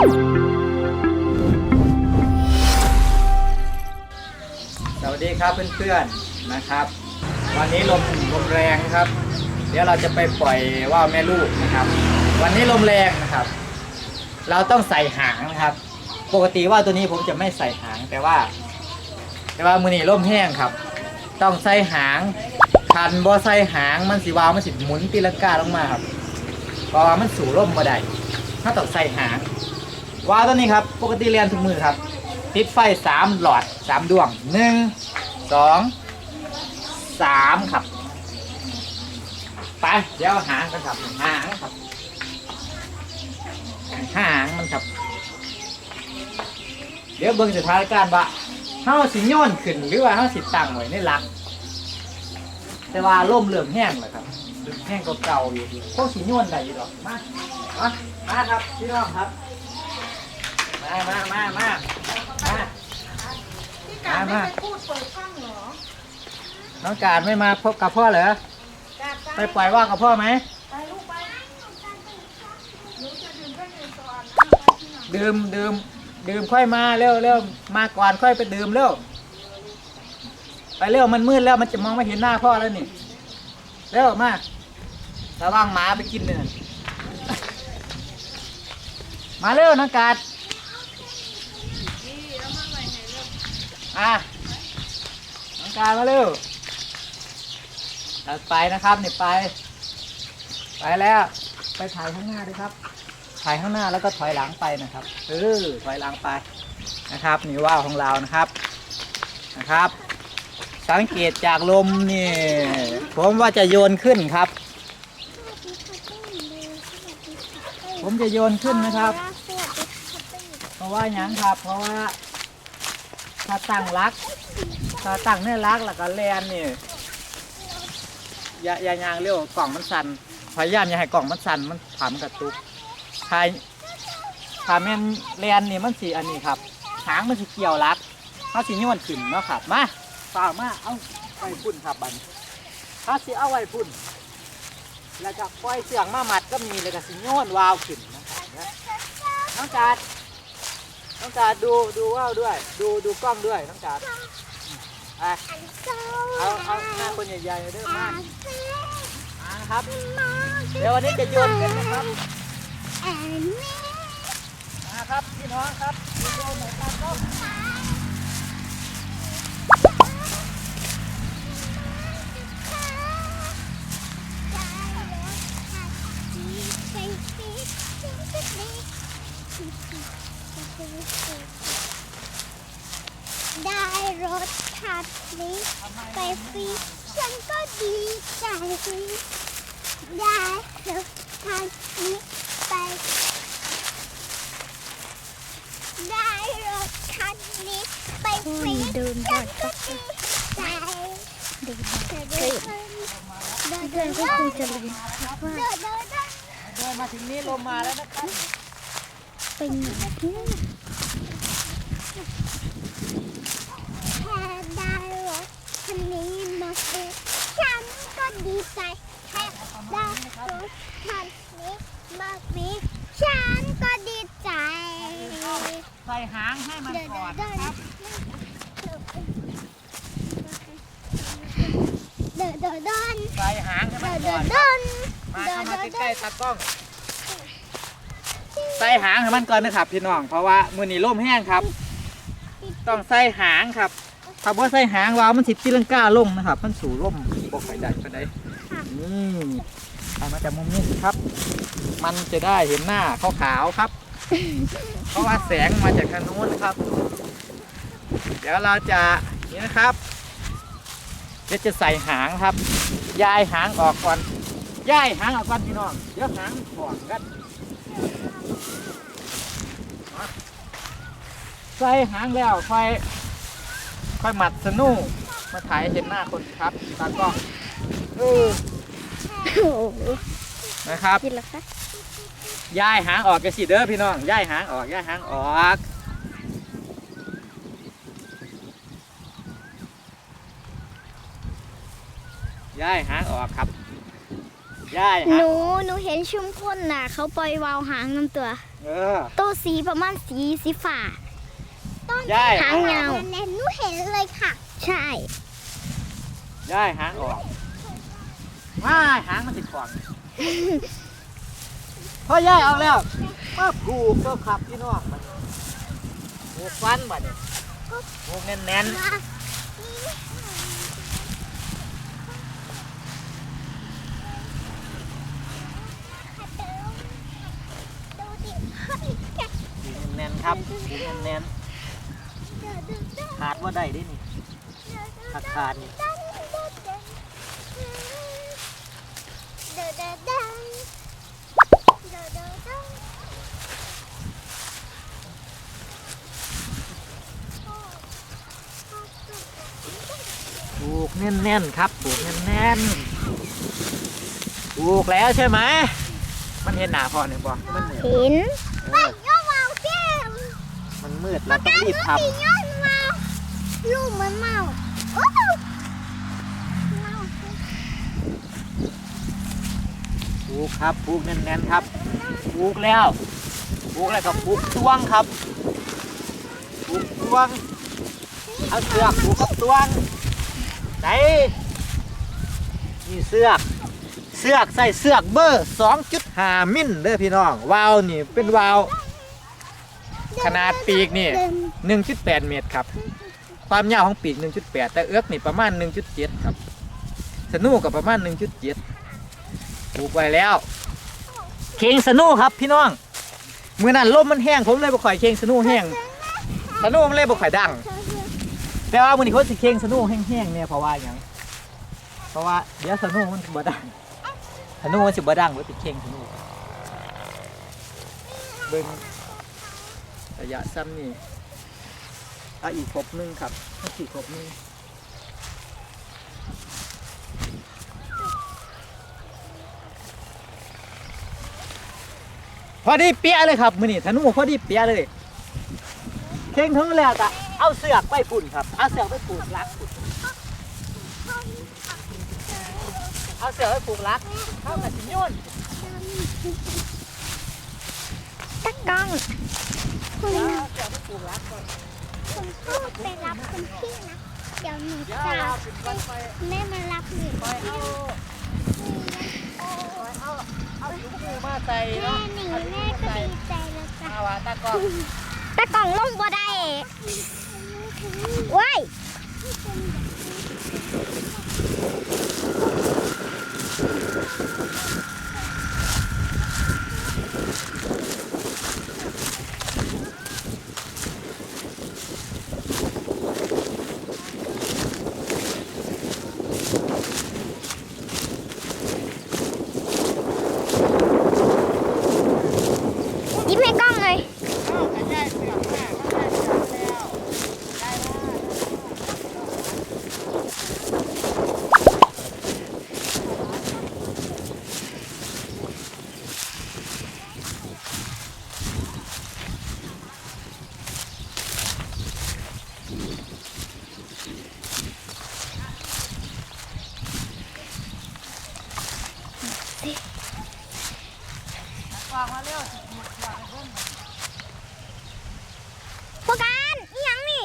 สวัสดีครับเพื่อนๆนะครับ วันนี้ลมลมแรงครับ เดี๋ยวเราจะไปปล่อยว่าวแม่ลูกนะครับ วันนี้ลมแรงนะครับ เราต้องใส่หางนะครับ ปกติว่าตัวนี้ผมจะไม่ใส่หางแต่ว่า แต่ว่ามือนี้ลมแห้งครับ ต้องใส่หางคันบ่ใส่หางมันสิวาวมันสิหมุนตีลังกาลงมาครับเพราะว่ามันสู่ร่มมาได้ถ้าต้องใส่หาง วาวตัวนี้ครับ ปกติเรียนทุกมือครับ ติดไฟสามหลอดสามดวงหนึ่งสองสามครับ ไป เดี๋ยวหางกันครับ หางครับ หางมันครับ เดี๋ยวเบิ่งสถานการณ์ว่าเฮาสิย้อนขึ้นหรือว่าเฮาสิตั้งไว้ในหลัก แต่ว่าล่มเริ่มแห้งแล้วครับแห้งเก่าๆอยู่พวกสิย้อนได้อยู่ดอกมามามาครับพี่น้องครับ มามามามามาพี่กาไม่ไปพูดเปิดกล้องเหรอน้องการไม่มาพบกับพ่อเหรอ ไปปล่อยว่างกับพ่อไหม ไปลูกไปหนูจะดื่มเครื่องดื่มก่อนดื่มดื่มดื่มค่อยมาเร็วเร็วมาก่อนค่อยไปดื่มเร็ว ไปเร็วมันมืดแล้วมันจะมองไม่เห็นหน้าพ่อแล้วนี่ เร็วมาระวังหมาไปกินเนี่ยมาเร็วน้องการ อะน้องการมาเร็วตัดไปนะครับนี่ไป ไปแล้ว ไปถ่ายข้างหน้าด้วยครับ ถ่ายข้างหน้าแล้วก็ถอยหลังไปนะครับเออถอยหลังไปนะครับ นี่ว่าวของเรานะครับนะครับ สังเกตจากลมนี่ ผมว่าจะโยนขึ้นครับ ผมจะโยนขึ้นนะครับ เพราะว่าหยังครับ เพราะว่า ถ้าตั้งรักถ้าตั้งเนี่ยรักแล้วก็แลนนี่อย่าอย่ายางเร็วกล่องมันสั่นพยายามอย่าให้กล่องมันสั่นมันถามกระตุกถ้าถ้าแม่นแลนนี่มันสีอันนี้ครับ หางมันสีเกี่ยวรักเขาสีโยนขึ้นเนาะครับมาเปล่ามาเอาไว้พุ่นครับบันถ้าสีเอาไว้พุ่น แล้วก็ปล่อยเสียงมามัดก็มีแล้วก็สีโยนวาวขึ้นนะครับนะน้องจาด น้องจาดดูดูว่าวด้วย ดูดูกล้องด้วยน้องจาดอะเอาเอาหน้าคนใหญ่ๆเด้อมามาครับเดี๋ยววันนี้จะโยนกันนะครับมาครับพี่น้องครับดูโยนหน่อยครับก็ ได้รถคันนี้ไปฟรีฉันก็ดีใจได้รถคันนี้ไป ได้รถคันนี้ไปฟรีฉันก็ดีใจเดินเดินเดินเดินเดินก็คงจะลืมว่าเดินมาถึงนี้ลมมาแล้วนะครับ เป็นอย่างนี้แค่ได้รถคันนี้มาฟรีฉันก็ดีใจแค่ได้รถคันนี้มาฟรีฉันก็ดีใจใส่หางให้มันเดินก่อนเดินนะครับเดินเดินเดินใส่หางให้มันเดิก่อนนเดินมาเดิเข้านมาเดินใกล้ๆตากล้อง ใส่หางให้มันก่อนนะครับพี่น้อง เพราะว่ามือนี้ร่มแห้งครับ ต้องใส่หางครับถ้าว่าใส่หางวาวมันสิบตีลังกาลงนะครับ มันสู่ร่มบกไฟได้ก็ได้นี่เอามาจากมุมนี้ครับ มันจะได้เห็นหน้าขาวๆครับ เพราะว่าแสงมาจากทางนู้นนะครับ เดี๋ยวเราจะนี่นะครับเดี๋ยวจะใส่หางครับย้ายหางออกก่อนย้ายหางออกก่อนพี่น้องเดี๋ยวหางถอดกันมา ใส่หางแล้วค่อยค่อยหมัดสนูมาถ่ายให้เห็นหน้าคนครับตากล้องเออโอ้โหนะครับกินแล้วคะย้ายหางออกกันสิเด้อพี่น้องย้ายหางออกย้ายหางออกย้ายหางออกครับย่ายหฮะนูหนูเห็นชุมพลน่ะ เขาปล่อยวาวหางน้ำตัว เออตัวสีประมาณสีสีฟ้า ย่ายหางยาวแน่หนูเห็นเลยค่ะ ใช่ย่ายหางออกว้ายหางมันติดขวางพ่อย่ายเอาแล้วมาผูกก็ขับพี่น้องมันผูกฟันบัดเนี่ยผูกแน่นๆดูดิเฮ้ยแกะผูกแน่นๆครับผูกแน่นเดินเดินเดินๆ ขาดว่าได้ดินี่ขาดขาดนี่ปลูกแน่นๆครับปลูกแน่นแน่นปลูกแล้วใช่ไหมมันเห็นหนาพอเนี่ยบอกมันเห็น มันมืดเราต้องรีบทำ ลูกเหมือนเมาโอ้เมาำผูกครับผูกแน่นๆครับผูกแล้วผูกแล้วก็ผูกตวงครับผูกตวงเอาเสือกผูกกับตวงไหนนี่เสือกเสือกใส่เสือกเบอร์2.5มิลเด้อพี่น้องวาวนี่เป็นวาวขนาดปีกนี่เดิน1.8เมตรครับ ความยาวของปีก 1.8 แต่เอื้อกนี่ประมาณ 1.7 ครับ สนุกกับประมาณ 1.7ปลูกไว้แล้ว เคงสนุกครับพี่น้องเมื่อนั้นลมมันแห้งผมเลยบ่ข่อยเคงสนุกแห้งสนุกมันเลยบ่ข่อยดัง แต่ว่ามื้อนี้เขาสิเคงสนุกแห้งๆเนี่ยเพราะว่าหยังเพราะว่าเดี๋ยวสนุกมันสิบ่ดังสนุกมันสิบ่ดังบ่ติเคงสนุกเบิ่งระยะซ้ำนี่ อะอีกครบหนึงครับอีกครบหนึงพอดีเปียเลยครับมือนี่ธนูพอดีเปียเลยเข่งทั้งแล้วก็เอาเสือกไปฝุ่นครับเอาเสือกไปปลูกรักฝุ่นเอาเสือกไปปลูกรักเข้ากับสิโยนตะกล้องเอาเสือกไปปลูกรักก่อน คุณพ่อไปรับคุณพี่นะ เดี๋ยวหนูจะแม่มารับหนูไปเอาไปเอาเอาถุงมือมาใส่แม่หนีแม่ก็ดีใจแล้วจ้ะมาว่าตากล้องตะกล้องลงบ่ได้ว้าย ยิ้มให้กล้องเลย เอาแต่แยกเสือกแม่เอาแยกเสือกแล้วได้แล้ว พวกกันอีหยังนี่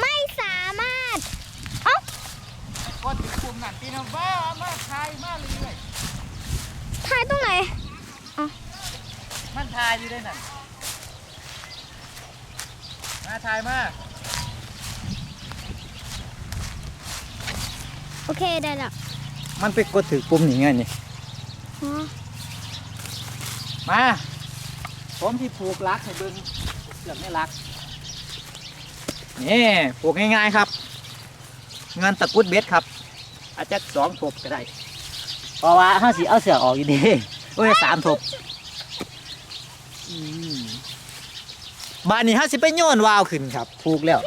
ไม่สามารถ เอ้าก ดปุ่มนั่นตีน้ำบ้ามาทายมาเรื่อย ถ่ายตรงไหน ๆมันทายอยู่ได้นั่นมาทายมา โอเคได้แล้วมันไปกดถือปุ่มนี่ไงนี่อ๋อมาผมที่ผูกรักให้เบิ้งเสือกไม่รักนี่ผูกง่ายๆครับเงินตะกรุดเบ็ดครับ อาจจะสองทบก็ได้เพราะว่าห้าสีเอาเสือกออกอยู่ดีโอ้ยสามทบอืมบ้านนี้ห้าสิไปโยนวาวขึ้นครับ ผูกแล้ว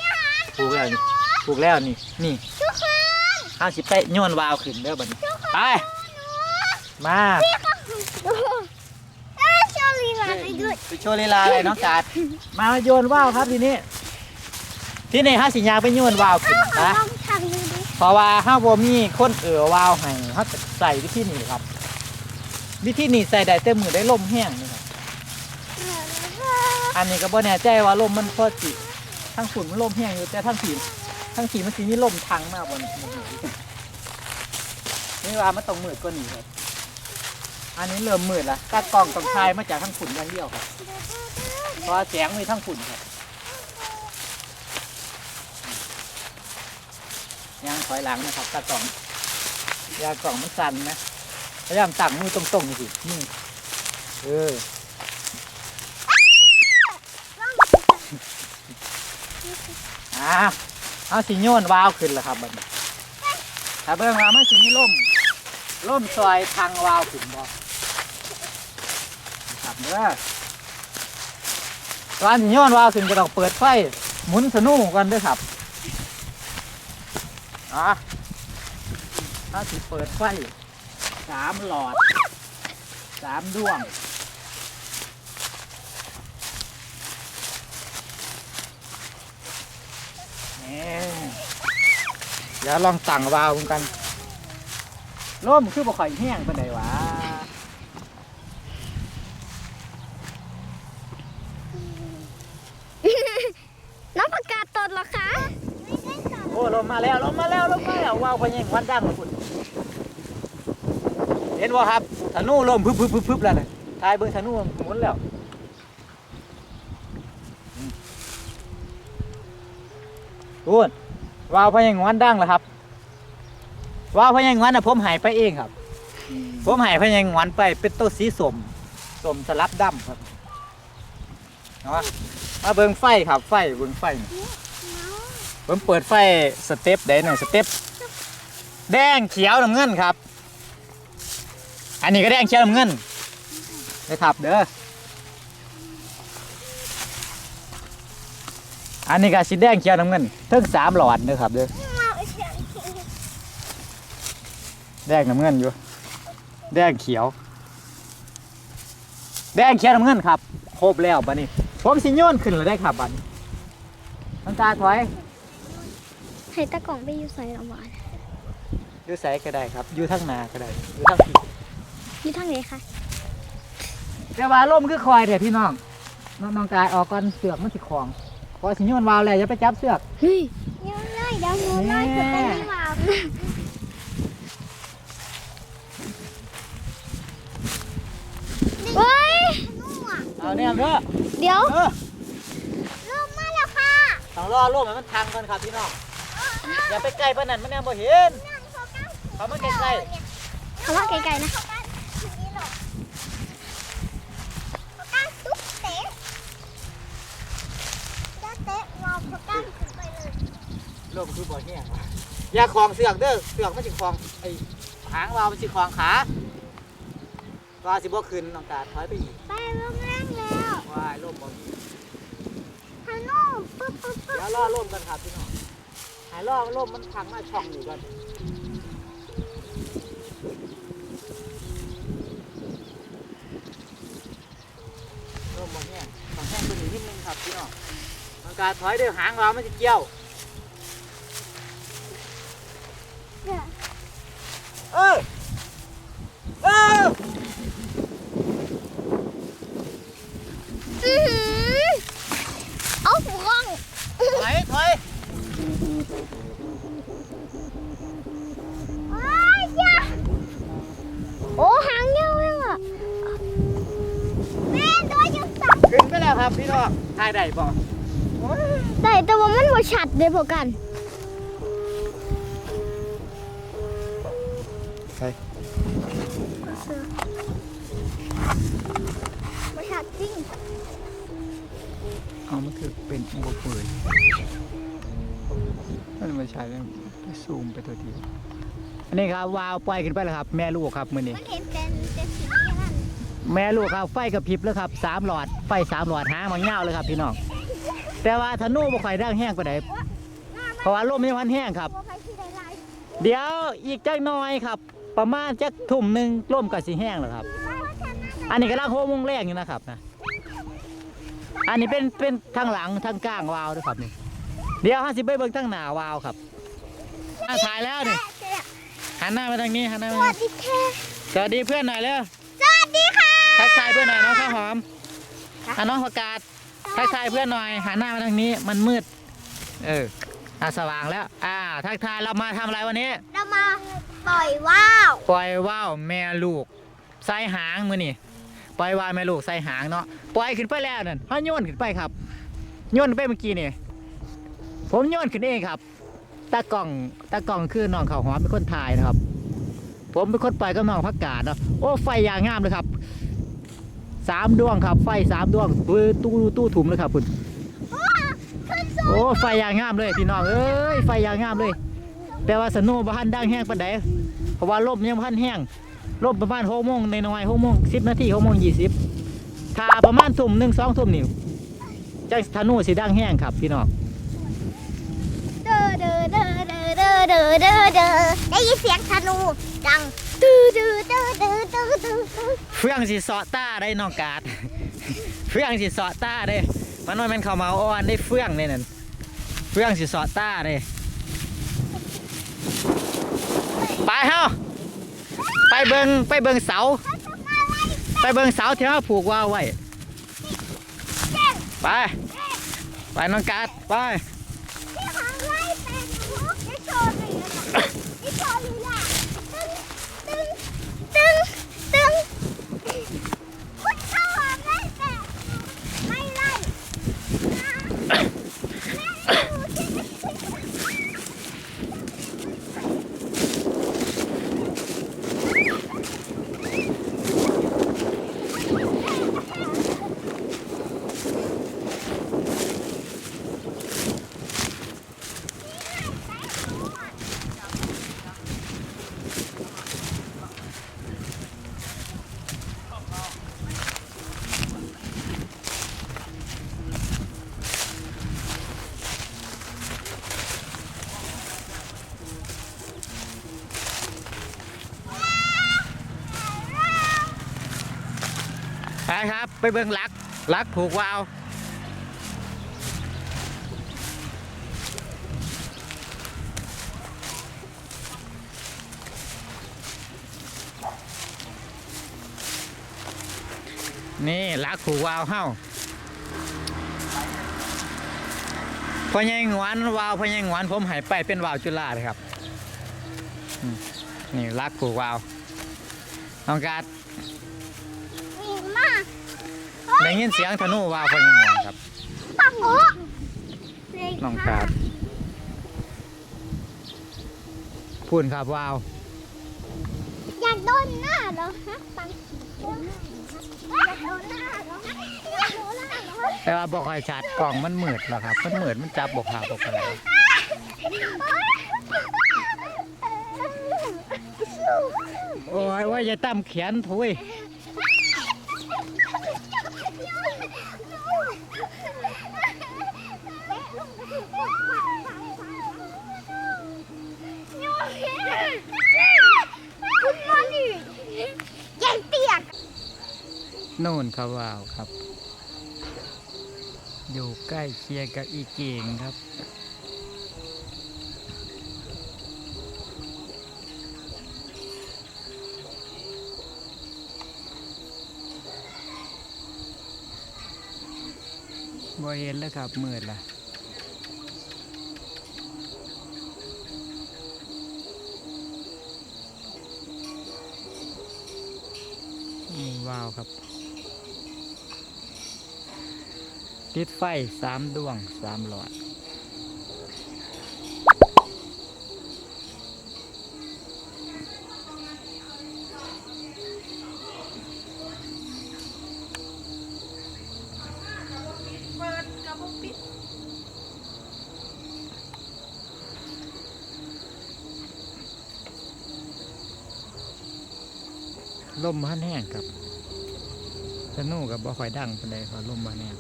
ผูกแล้วนี่ ผูกแล้วนี่นี่ ทุกคนห้าสิไปโยนวาวขึ้นเด้อบัดนี้ไปมาเอ้ยโชว์ลีลาไปด้วยไปโชว์ลีลาอะไรน้องการ์ดมาโยนว่าวครับทีนี้ ที่นี่ห้าสิยางไปโยนว่าวขึ้นขอนะลองทำดูดิเพราะว่าห้าบ่มีคนเอือว่าวให้เขาจะใส่วิธีนี้ครับ วิธีนี้ใส่ได้แต่มือได้ลมแห้งนี่ครับอันนี้ก็บ่แน่ใจว่าลมมันพอสิทั้งฝุ่นมันลมแห้งอยู่แต่ทั้งสี ทั้งสีมันสีนี่ลมทังมากบนนี่ว่ามันต้องมืดกว่านี้ครับอันนี้เริ่มมืดละกากล้องต้องทายมาจากทั้งฝุ่นอย่างเดียวครับเพราะว่าแสงมีทั้งฝุ่นครับยางถอยหลังนะครับกากล้องยากล่องมันสั่นนะพยายามตั้งมือตรงๆสินี่เอออ่า เอาสิโยนวาวขึ้นแล้วครับบัดนี้ถ้าเบิ่งว่ามันสิมีล่มล่มซอยทางวาวขึ้นบ่ครับเด้อก่อนสิโยนวาวขึ้นก็ต้องเปิดไฟหมุนสนุกกันด้วยครับอะถ้าสิเปิดไฟสามหลอดสามดวง เดี๋ยวลองสั่งวาวกันร่มคือบ่ค่อยแห้งปานใดวะน้องประกาศตดเหรอคะโอ้ลมมาแล้วลมมาแล้วลมมาแล้ววาวไปยังวันดังเลยคุณเห็นบ่ครับธนูลมพึบพึบพึบพึบแล้วน่ะทายเบิ่งธนูหมุนแล้วอืม พูดวาวพยังวันดังแล้วครับวาวพยังวันน่ะผมหายไปเองครับ ผมหายพยังวันไปเป็นตัวสีสมสมสลับดำครับเนาะมาเบิ่งไฟครับ ไฟเบิ่งไฟผมเปิดไฟสเต็ปได้หน่อยสเต็ปแดงเขียวน้ำเงินครับ อันนี้ก็แดงเขียวน้ำเงินนะครับ เด้อ อันนี้ก็สีแดงเขียวน้ำเงินเทั้งสามหลอดนะครับเด้อแดงน้ำเงินอยู่ แดงเขียว แดงเขียวน้ำเงินครับ ครบแล้วบัดนี้ผมสิโยนขึ้นแล้วได้ครับบัดนี้น้ำตาถอยให้ตะกล่องไปอยู่ใส่ละหวานอยู่ไสก็ได้ครับ อยู่ทั้งนาก็ได้ อยู่ทั้งปีอยู่ทางไหนคะแต่ว่าล่มคือคอยเถอะพี่น้อง น้องน้องกายออกก่อนเสือกมันสิคลองพ อสิโยนวาวแล้วอย่าไปจับเสือกเฮ้ยเดี๋ยวเลยเดี๋ยวงูน้อยจะไปไม่วาวเฮ้ยเอาเนี่ยเด้อเดี๋ยวเออลมมาแล้วค่ะต้องรอล่มให้มันทางก่อนครับพี่น้องอย่าไปใกล้ปานนั้นมันแน่บ่เห็นเขามาใกล้คำว่าไกลๆนะ ล่มคือบ่แห้งว่ะอย่าคลองเสือกเด้อเสือกมันสิคลองไอ้หางวาวมันสิคลองขาวาวสิบ่ขึ้นน้องกาถอยไปอีกไปลมแรงแล้วว้ายล่มบ่มีฮัลโหลปึ๊บปึ๊บปึ๊บเดี๋ยวรอล่มกันครับพี่น้องหายรอล่มมันทางมาช่องอยู่กันร่มบางแห้งบางแห้งตัวนี้นิดนึงครับพี่น้องมันการถอยด้วยหางเรามันจะเกี่ยว ได้บ่ได้แต่ว่ามันบ่ชัดเลยพอกันใช่บ่ชัดจริงเอามันคือเป็นอุปเปิดมันไม่ใช่แล้วไปซูมไปตัวทีอันนี้ครับวาวปล่อยขึ้นไปแล้วครับ แม่ลูกครับมือนี้มันเห็นเป็นเป็นสีนั่น แม่ลูกครับไฟกระพริบแล้วครับสามหลอดไฟสามหลอดหางมันเงาวเลยครับพี่น้องแต่ว่าธนูบ่ค่อยแรงแห้งไปไหนใดเพราะว่าลมยังพันแห้งครับบ่ใครที่ได้ลายเดี๋ยวอีกจักหน้อยครับ ประมาณจักทุ่มหนึ่งลมก็สิแห้งแล้วครับ อันนี้กำลังโฮมงแรงอยู่นะครับนะอันนี้เป็นเป็นทางหลังทางกลางวาวด้วยครับนี่เดี๋ยวห้าสิบไปเบิ่งทางหน้าวาวครับอะถ่ายแล้วนี่หันหน้ามาทางนี้หันหน้าสมาวัทาสงนี้ดีค่ะสวัสดีเพื่อนหน่อยเร็วสวัสดีค่ะ ทักทายเพื่อนหน่อยน้องข้าวหอมอะน้องประกาศทักทายเพื่อนหน่อยหันหน้ามาทางนี้ มันมืด เอออะสว่างแล้ว อ่า ทักทายเรามาทำอะไรวันนี้ เรามาปล่อยว่าวปล่อยว่าวแม่ลูกใส่หางมือนี่ปล่อยว่าวแม่ลูกใส่หางเนาะปล่อยขึ้นไปแล้วนั่นเขาโยนขึ้นไปครับโยนไปเมื่อกี้นี่ผมโยนขึ้นเองครับตากล่องตากล่องคือน้องเขาวหอมเป็นคนถ่ายนะครับ ผมเป็นคนปล่อยกับน้องพักกาดเนาะโอ้ไฟอย่างงามเลยครับ สามดวงครับ ไฟสามดวงตู้ตู้ตู้ถุมเลยครับคุณขึ้นสูงโอ้ไฟอย่างงามเลยพี่น้องเอ้ยไฟอย่างงามเลย แต่ว่าสโนุบ้านดังแห้งปานใดเพราะว่าลมยังพันแห้งลมประมาณหกโมงในน้อยๆหกโมงสิบนาทีหกโมงยี่สิบถ้าประมาณทุ่มหนึ่งสองทุ่มนี่จังธนูสีดังแห้งครับพี่น้องเด้อเด้อเด้อเด้อเด้อเด้อเด้อเดอได้ยินเสียงธนูดังตื้อเด้อเด้อเด้อเด้อเด้อเด้อเฟื่องสีเสาะต้าได้น้องกาดเฟื่องสีเสาะต้าได้มันว่ามันเข้ามาอ่อนได้เฟื่องเลยนั่นเฟื่องสีเสาะต้าได้ไปเฮาไปเบิงไปเบิงเสา ไปเบิงเสาที่เขาผูกว่าไว้ไป ไปน้องกัดไป ที่ของไล่เป็นมุกได้โชว์เลยนะได้โชว์เลยล่ะตึ้งตึ้งตึ้งตึ้งคุณเข้าหอมไล่แต่ไม่ไล่นะแม่ดูที่ ไปครับ ไปเบิงลัก ลักผูกวาว นี่ลักผูกวาวเฮ้าพอยังหวานวาวพอยังหวานผมหายไปเป็นวาวจุฬาเลยครับ นี่ลักผูกวาวน้องการด ยินเสียงธนูวาวพอยังหวานครับปังโง่น้องการดพูดครับวาว อยากโดนหน้าเหรอฮะปังอยากโดนหน้าเหรอฮะอยากโดนหน้าเหรอแต่ว่าบอกให้ชัดกล่องมันมืดแล้วครับ มันมืดมันจับบอกหาบอกอะไรโอ้ยว่าอย่าตั้มเขียนถุย น่นครับวาวครับ อยู่ใกล้เคียงกับอีเก่งครับบ่เห็นแล้วครับมืดละว้าวครับ ติดไฟสามดวงสามหลอดเปิดกระปุกปิดลมพันแห้งครับสนูกับบ่ค่อยดังปานใดเพราะลมพันแห้ง